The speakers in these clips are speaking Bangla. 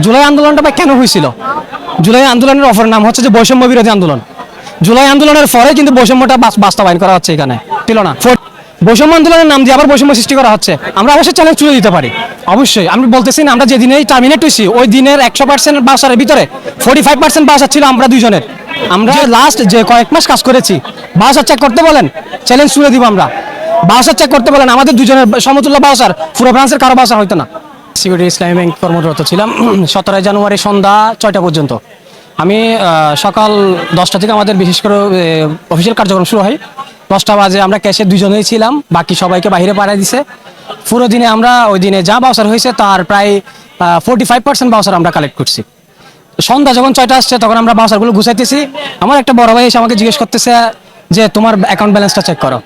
জুলাই আন্দোলনটা ভাই কেন হয়েছিল জুলাই আন্দোলনের অফার নাম হচ্ছে যে বৈষম্য বিরোধী আন্দোলন। জুলাই আন্দোলনের পরে কিন্তু বৈষম্যটা বাস- বাস্তবায়ন করা হচ্ছে এখানে। ছিল না। বৈষম্য আন্দোলনের নাম দিয়ে আবার বৈষম্য সৃষ্টি করা হচ্ছে। আমরা অবশ্যই চ্যালেঞ্জ তুলে দিতে পারি। অবশ্যই। আমি বলতেছি না আমরা যেদিনেই টার্মিনেট হয়েছি ওই দিনের একশো পার্সেন্ট বাসার ভিতরে ফোর্টি ফাইভ পার্সেন্ট বাসা ছিল আমরা দুইজনের। আমরা লাস্ট যে কয়েক মাস কাজ করেছি বাসা চেক করতে বলেন চ্যালেঞ্জ তুলে দিব আমরা। বাসার চেক করতে বলেন আমাদের দুজনের সমতুল্য বাসার পুরো ব্রাঞ্চের কারও বাসা হয়তো না। সিকিউরিটি ইসলামী ব্যাংক কর্মরত ছিলাম। সতেরোই জানুয়ারি সন্ধ্যা ছয়টা পর্যন্ত। আমি সকাল দশটা থেকে আমাদের বিশেষ করে অফিসিয়াল কার্যক্রম শুরু হয়। দশটা বাজে আমরা ক্যাশে দুজনেই ছিলাম, বাকি সবাইকে বাইরে পাঠিয়ে দিছে। পুরো দিনে আমরা ওই দিনে যা বাউসার হয়েছে তার প্রায় ফোর্টি ফাইভ পার্সেন্ট বাউসার আমরা কালেক্ট করছি। সন্ধ্যা যখন ছয়টা আসছে তখন আমরা বাউসারগুলো গুছাইতেছি। আমার একটা বড় ভাই এসে আমাকে জিজ্ঞেস করতেছে যে, তোমার অ্যাকাউন্ট ব্যালেন্সটা চেক করো।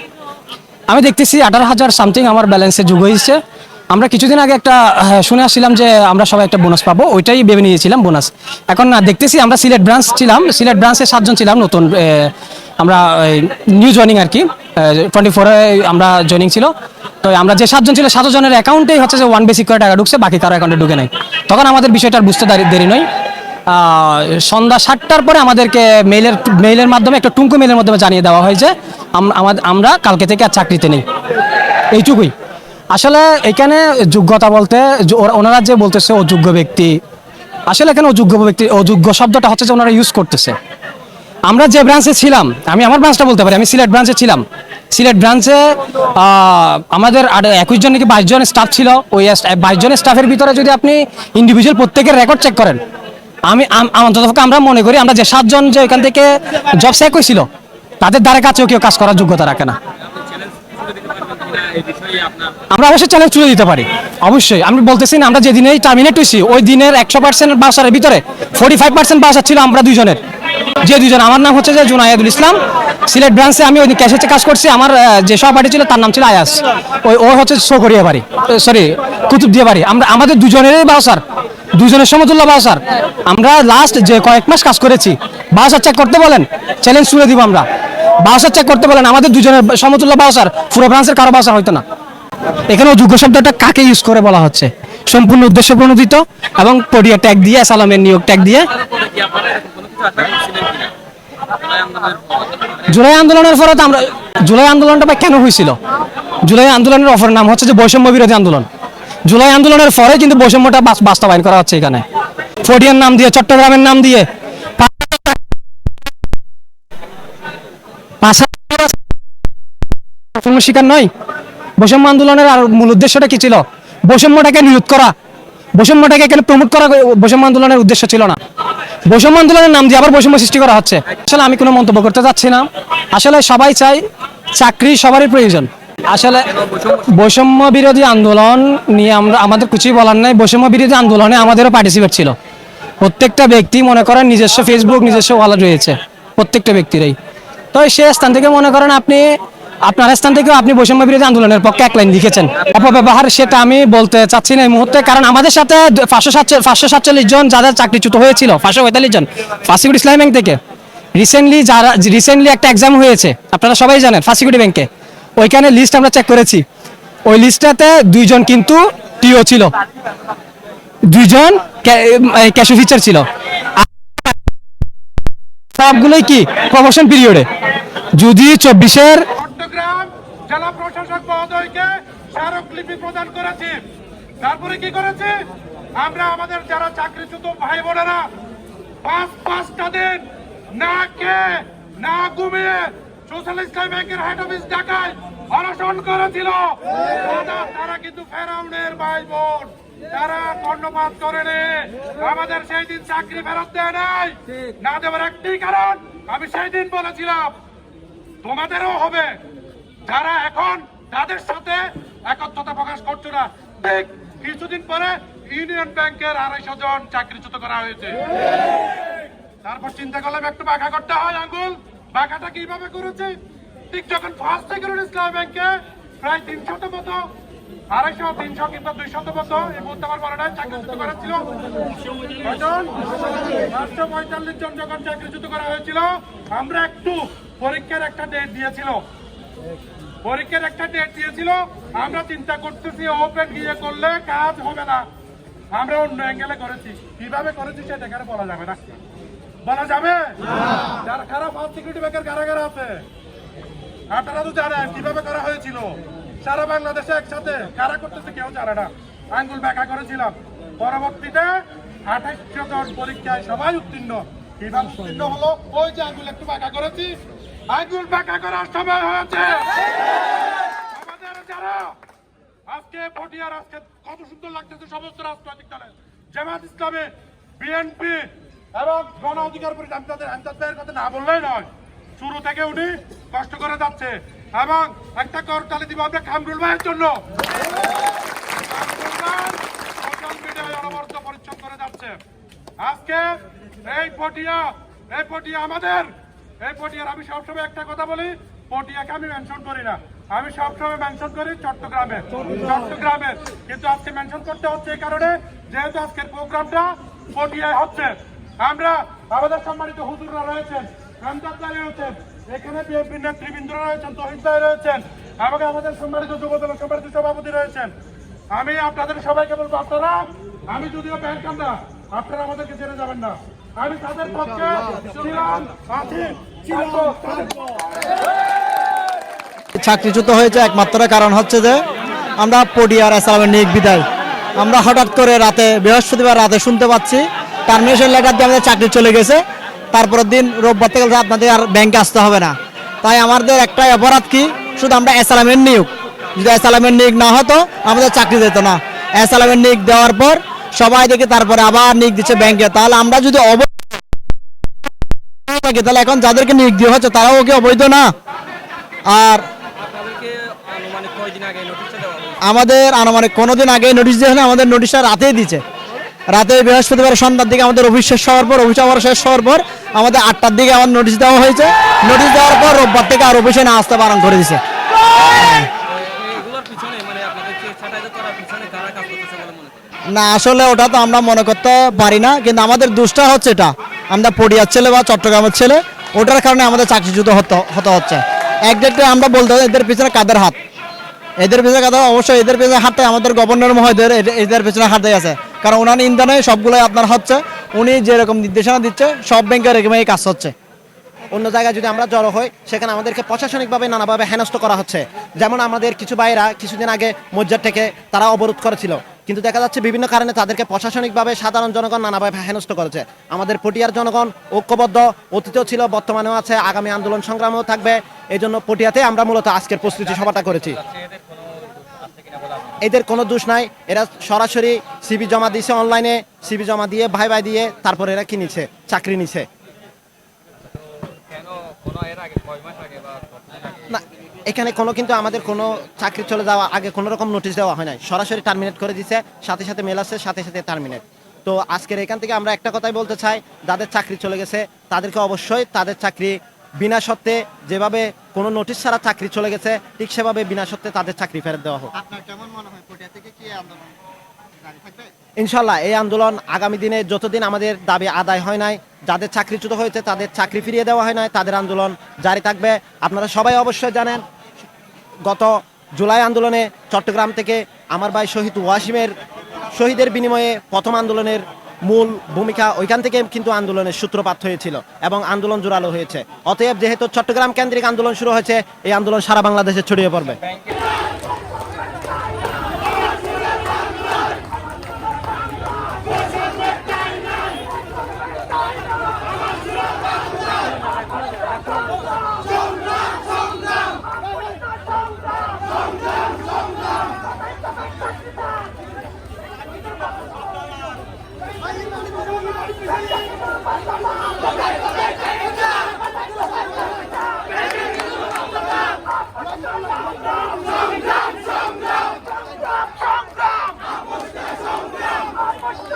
আমি দেখতেছি আঠারো হাজার সামথিং আমার ব্যালেন্সে যুগ হয়েছে। আমরা কিছুদিন আগে একটা শুনে আসছিলাম যে আমরা সবাই একটা বোনাস পাবো, ওইটাই ভেবে নিয়েছিলাম বোনাস এখন না দেখতেছি আমরা সিলেট ব্রাঞ্চ ছিলাম, সিলেট ব্রাঞ্চে সাতজন ছিলাম নতুন আমরা নিউ জয়নিং আর কি টোয়েন্টি ফোরে আমরা জয়নিং ছিল। তো আমরা যে সাতজন ছিল, সাতজনের অ্যাকাউন্টেই হচ্ছে যে ওয়ান বেসিক করে টাকা ঢুকছে, বাকি কারও অ্যাকাউন্টে ঢুকে নাই। তখন আমাদের বিষয়টা বুঝতে দেরি নয়। সন্ধ্যা সাতটার পরে আমাদেরকে মেইলের মেইলের মাধ্যমে, একটা টুঙ্কু মেইলের মাধ্যমে জানিয়ে দেওয়া হয় যে আমরা কালকে থেকে আর চাকরিতে নেই। এইটুকুই। আসলে এখানে যোগ্যতা বলতে ওনারা যে বলতেছে অযোগ্য ব্যক্তি, আসলে এখানে অযোগ্য ব্যক্তি অযোগ্য শব্দটা হচ্ছে যে ওনারা ইউজ করতেছে। আমরা যে ব্রাঞ্চে ছিলাম, আমি আমার ব্রাঞ্চটা বলতে পারি, আমি সিলেট ব্রাঞ্চে ছিলাম। সিলেট ব্রাঞ্চে আমাদের একুশ জন নাকি বাইশ জন স্টাফ ছিল। ওই বাইশ জনের স্টাফের ভিতরে যদি আপনি ইন্ডিভিজুয়াল প্রত্যেকের রেকর্ড চেক করেন, আমি অন্ততপক্ষে আমরা মনে করি, আমরা যে সাতজন যে এখান থেকে জব স্যাক হয়েছিল তাদের দ্বারা কাছেও কেউ কাজ করার যোগ্যতা রাখে না। আমরা অবশ্যই চ্যালেঞ্জ তুলে দিতে পারি। অবশ্যই। আমি বলতেছি না, আমরা যেদিনেই টার্মিনেট হয়েছি ওই দিনের একশো পার্সেন্ট বাসার ভিতরে ফোর্টি ফাইভ পার্সেন্ট বাসা ছিল আমরা দুজনের যে দুজন আমার নাম হচ্ছে যে জুনায়েদুল ইসলাম। সিলেট ব্রাঞ্চে আমি ওই দিন ক্যাশেতে কাজ করছি। আমার যে সহপাঠী ছিল, তার নাম ছিল আয়াস। ওই, ও হচ্ছে সোকরিয়া বাড়ি সরি কুতুব দিয়ে বাড়ি আমরা, আমাদের দুজনেরই বাসার দুজনের সমতুল্য বাসার আমরা লাস্ট যে কয়েক মাস কাজ করেছি বাসা চেক করতে বলেন চ্যালেঞ্জ তুলে দিব আমরা। বাসা চেক করতে বলেন, আমাদের দুজনের সমতুল্য বাসার পুরো ব্রাঞ্চের কারও বাসা হয়তো না। এখানে যোগ্য শব্দটা কাকে ইউজ করে বলা হচ্ছে? সম্পূর্ণ উদ্দেশ্য প্রণোদিত এবং পডিয়া ট্যাগ দিয়ে, সালামের নিয়োগ ট্যাগ দিয়ে। জুলাই আন্দোলনের পরে আমরা জুলাই আন্দোলনটা ভাই কেন হয়েছিল? জুলাই আন্দোলনের অফার নাম হচ্ছে যে বৈষম্য বিরোধী আন্দোলন। জুলাই আন্দোলনের পরে কিন্তু বৈষম্যটা বাস্তবায়ন করা হচ্ছে এখানে। ফটিয়ার নাম দিয়ে, চট্টগ্রামের নাম দিয়ে শিকার নয়। বৈষম্য আন্দোলনের আর মূল উদ্দেশ্যটা কি ছিল? বৈষম্যটাকে নিরোধ করা। বৈষম্যটাকে এখানে প্রমোট করা বৈষম্য আন্দোলনের উদ্দেশ্য ছিল না। বৈষম্য আন্দোলনের নাম দিয়ে আবার বৈষম্য সৃষ্টি করা হচ্ছে। আসলে আমি কোনো মন্তব্য করতে চাচ্ছি না। আসলে সবাই চাই চাকরি সবারই প্রয়োজন। আসলে বৈষম্য বিরোধী আন্দোলন নিয়ে আমরা, আমাদের কিছুই বলার নাই। বৈষম্য বিরোধী আন্দোলনে আমাদেরও পার্টিসিপেট ছিল। প্রত্যেকটা ব্যক্তি মনে করেন নিজস্ব ফেসবুক নিজস্ব ওয়ালেট রয়েছে। প্রত্যেকটা ব্যক্তিরই। তো সে স্থান থেকে মনে করেন আপনি, আপনার স্থান থেকেও আপনি বৈষম্য বিরোধী আন্দোলনের পক্ষে এক লাইন লিখেছেন। অপব্যবহার সেটা আমি বলতে চাচ্ছি না এই মুহূর্তে, কারণ আমাদের সাথে পাঁচশো পাঁচশো সাতচল্লিশ জন যাদের চাকরিচ্যুত হয়েছিল, পাঁচশো পঁয়তাল্লিশ জন ফাসিকুড ইসলাম ব্যাংক থেকে। রিসেন্টলি যারা রিসেন্টলি একটা এক্সাম হয়েছে, আপনারা সবাই জানেন ফাসিকুডি ব্যাংকে। ওইখানে লিস্ট আমরা চেক করেছি। ওই লিস্টটাতে দুইজন কিন্তু টিও ছিল। দুইজন ক্যাশ ফিচার ছিল। সবগুলোই কি প্রমোশন পিরিয়ডে? যদি চব্বিশের ভাই বোনেরা, পাঁচ পাঁচটা না কে না ব্যাংকের অফিস করেছিল। তারা- তারা কিন্তু ফেরাউনের ভাই বোন। তারা কর্ণপাত করেনি আমাদের সেই দিন চাকরি ফেরত দেয় নাই। না দেওয়ার একটি কারণ আমি সেই দিন বলেছিলাম তোমাদেরও হবে। যারা এখন তাদের সাথে একত্রতা প্রকাশ করছ না। ঠিক কিছুদিন পরে ইউনিয়ন ব্যাংকের আড়াইশো জন চাকরিচ্যুত করা হয়েছে। তারপর চিন্তা করলাম একটু বাঁকা করতে হয় আঙ্গুল। বাঁকাটা কীভাবে করেছে? ঠিক যখন ফার্স্ট সিকিউরিটি ইসলাম ব্যাংকে প্রায় তিনশত মতো আড়াইশো, তিনশো কিংবা দুইশত মতো এই মুহূর্তে আমার মনে হয় চাকরিচ্যুত করা ছিল। পাঁচশো পঁয়তাল্লিশ জন যখন চাকরিচ্যুত করা হয়েছিল, আমরা একটু পরীক্ষার একটা ডেট দিয়েছিল। পরীক্ষার একটা ডেট দিয়েছিল। আমরা চিন্তা করতেছি ওপেন গিয়ে করলে কাজ হবে না। আমরা অন্য অ্যাঙ্গেলে করেছি। কীভাবে করেছি সেটা এখানে বলা যাবে না। বলা যাবে? যারা খারাপ হাউস সিকিউরিটি ব্যাংকের কারাগার আছে? আপনারা তো জানেন কীভাবে করা হয়েছিল। সারা বাংলাদেশে একসাথে কারা করতেছে কেউ জানে না। আঙ্গুল ব্যাখ্যা করেছিলাম। পরবর্তীতে আঠাইশশো জন পরীক্ষায় সবাই উত্তীর্ণ। কীভাবে উত্তীর্ণ হলো ওই যে আঙ্গুল একটু ব্যাখ্যা করেছি। আঙ্গুল ব্যাখ্যা করার সময় হয়েছে। আমাদের যারা আজকে পটিয়ার আজকে কত সুন্দর লাগতেছে সমস্ত রাজনৈতিক দলে জামাত ইসলামে বিএনপি এবং গণ অধিকার পরিষদ। আমি তাদের আমজাদ ভাইয়ের কথা না বললেই নয়। শুরু থেকে উনি কষ্ট করে যাচ্ছে। এবং একটা করতালি দিব আমরা কামরুল ভাইয়ের জন্য। অনবরত করে যাচ্ছে। আজকে এই পটিয়া এই পটিয়া আমাদের। এই পটিয়ার আমি সবসময় একটা কথা বলি, পটিয়াকে আমি মেনশন করি না। আমি সবসময় মেনশন করি চট্টগ্রামে চট্টগ্রামের কিন্তু আজকে মেনশন করতে হচ্ছে এই কারণে, যেহেতু আজকের প্রোগ্রামটা পটিয়ায় হচ্ছে। আমরা আমাদের সম্মানিত হুজুররা রয়েছেন ভাই রয়েছেন। এখানে বিএনপি নেতৃবৃন্দরা রয়েছেন তহিদ ভাই রয়েছেন এবং আমাদের সম্মানিত যুবদলের সম্মানিত সভাপতি রয়েছেন। আমি আপনাদের সবাইকে বলব, আপনারা, আমি যদিও ব্যাংক আমরা আপনারা আমাদেরকে ছেড়ে যাবেন না। আমি তাদের পক্ষে। চাকরিচ্যুত হয়েছে একমাত্র কারণ হচ্ছে যে আমরা পডিয়ার আসলামের নিয়োগ বিদায়। আমরা হঠাৎ করে রাতে বৃহস্পতিবার রাতে শুনতে পাচ্ছি টার্মিনেশন লেটার দিয়ে আমাদের চাকরি চলে গেছে। তারপরের দিন রোববার থেকে আপনাদের আর ব্যাংকে আসতে হবে না। তাই আমাদের একটাই অপরাধ কি? শুধু আমরা এসালামের নিয়োগ। যদি এসালামের নিয়োগ না হতো আমাদের চাকরি যেত না। এসালামের নিয়োগ দেওয়ার পর সবাই দেখে তারপরে আবার নিয়োগ দিচ্ছে ব্যাংকে তাহলে আমরা যদি অব তাহলে এখন যাদেরকে নিয়োগ দেওয়া হচ্ছে তারাও কি অবৈধ না? আর দেওয়া আমাদের আনুমানিক কোনো দিন আগে নোটিশ দিয়ে হলে আমাদের নোটিশটা রাতেই দিচ্ছে রাতে বৃহস্পতিবার সন্ধ্যার দিকে আমাদের অফিস শেষ হওয়ার পর, অফিস আবার শেষ হওয়ার পর আমাদের আটটার দিকে আমার নোটিশ দেওয়া হয়েছে। নোটিশ দেওয়ার পর রোববার থেকে আর অফিসে না আসতে বারণ করে দিছে। না, আসলে ওটা তো আমরা মনে করতে পারি না, কিন্তু আমাদের দুষ্টা হচ্ছে এটা। আমরা পড়িয়ার ছেলে বা চট্টগ্রামের ছেলে, ওটার কারণে আমাদের চাকরিচ্যুত হতে হতে হচ্ছে। এক ডেটে আমরা বলতে এদের পিছনে কাদের হাত? এদের পিছনে কাদের অবশ্যই এদের পিছনে হাতটা আমাদের গভর্নর মহোদয়ের, এদের- পিছনে হাতই আছে। কারণ ওনার ইন্ধনে সবগুলোই আপনার হচ্ছে। উনি যেরকম নির্দেশনা দিচ্ছে, সব ব্যাংকের এরকমই কাজ হচ্ছে। অন্য জায়গায় যদি আমরা জড়ো হই, সেখানে আমাদেরকে প্রশাসনিকভাবে নানাভাবে হেনস্থ করা হচ্ছে। যেমন আমাদের কিছু ভাইরা কিছুদিন আগে মজ্জার থেকে তারা অবরোধ করেছিল। কিন্তু দেখা যাচ্ছে বিভিন্ন কারণে তাদেরকে প্রশাসনিকভাবে সাধারণ জনগণ নানাভাবে হেনস্থ করেছে। আমাদের পটিয়ার জনগণ ঐক্যবদ্ধ, অতীতেও ছিল, বর্তমানেও আছে, আগামী আন্দোলন সংগ্রামও থাকবে। এই জন্য পটিয়াতে আমরা মূলত আজকের প্রস্তুতি সভাটা করেছি। এদের কোনো দোষ নাই। এরা সরাসরি সিবি জমা দিয়েছে অনলাইনে সিবি জমা দিয়ে ভাই ভাই দিয়ে তারপর এরা কি নিছে? চাকরি নিছে। না এখানে কোনো কিন্তু আমাদের কোনো চাকরি চলে যাওয়া আগে কোনো রকম নোটিশ দেওয়া হয় নাই। সরাসরি টার্মিনেট করে দিছে সাথে সাথে মেল আসছে সাথে সাথে টার্মিনেট তো আজকের এখান থেকে আমরা একটা কথাই বলতে চাই যাদের চাকরি চলে গেছে তাদেরকে অবশ্যই তাদের চাকরি বিনা সত্ত্বে যেভাবে কোনো নোটিশ ছাড়া চাকরি চলে গেছে ঠিক সেভাবে বিনা সত্ত্বে তাদের চাকরি ফেরত দেওয়া হোক। ইনশাল্লাহ এই আন্দোলন আগামী দিনে যতদিন আমাদের দাবি আদায় হয় নাই যাদের চাকরিচ্যুত হয়েছে তাদের চাকরি ফিরিয়ে দেওয়া হয় নাই তাদের আন্দোলন জারি থাকবে। আপনারা সবাই অবশ্যই জানেন গত জুলাই আন্দোলনে চট্টগ্রাম থেকে আমার ভাই শহীদ ওয়াসিমের শহীদের বিনিময়ে প্রথম আন্দোলনের মূল ভূমিকা ওইখান থেকে কিন্তু আন্দোলনের সূত্রপাত হয়েছিল এবং আন্দোলন জোরালো হয়েছে। অতএব যেহেতু চট্টগ্রাম কেন্দ্রিক আন্দোলন শুরু হয়েছে, এই আন্দোলন সারা বাংলাদেশে ছড়িয়ে পড়বে।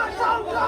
Let's go!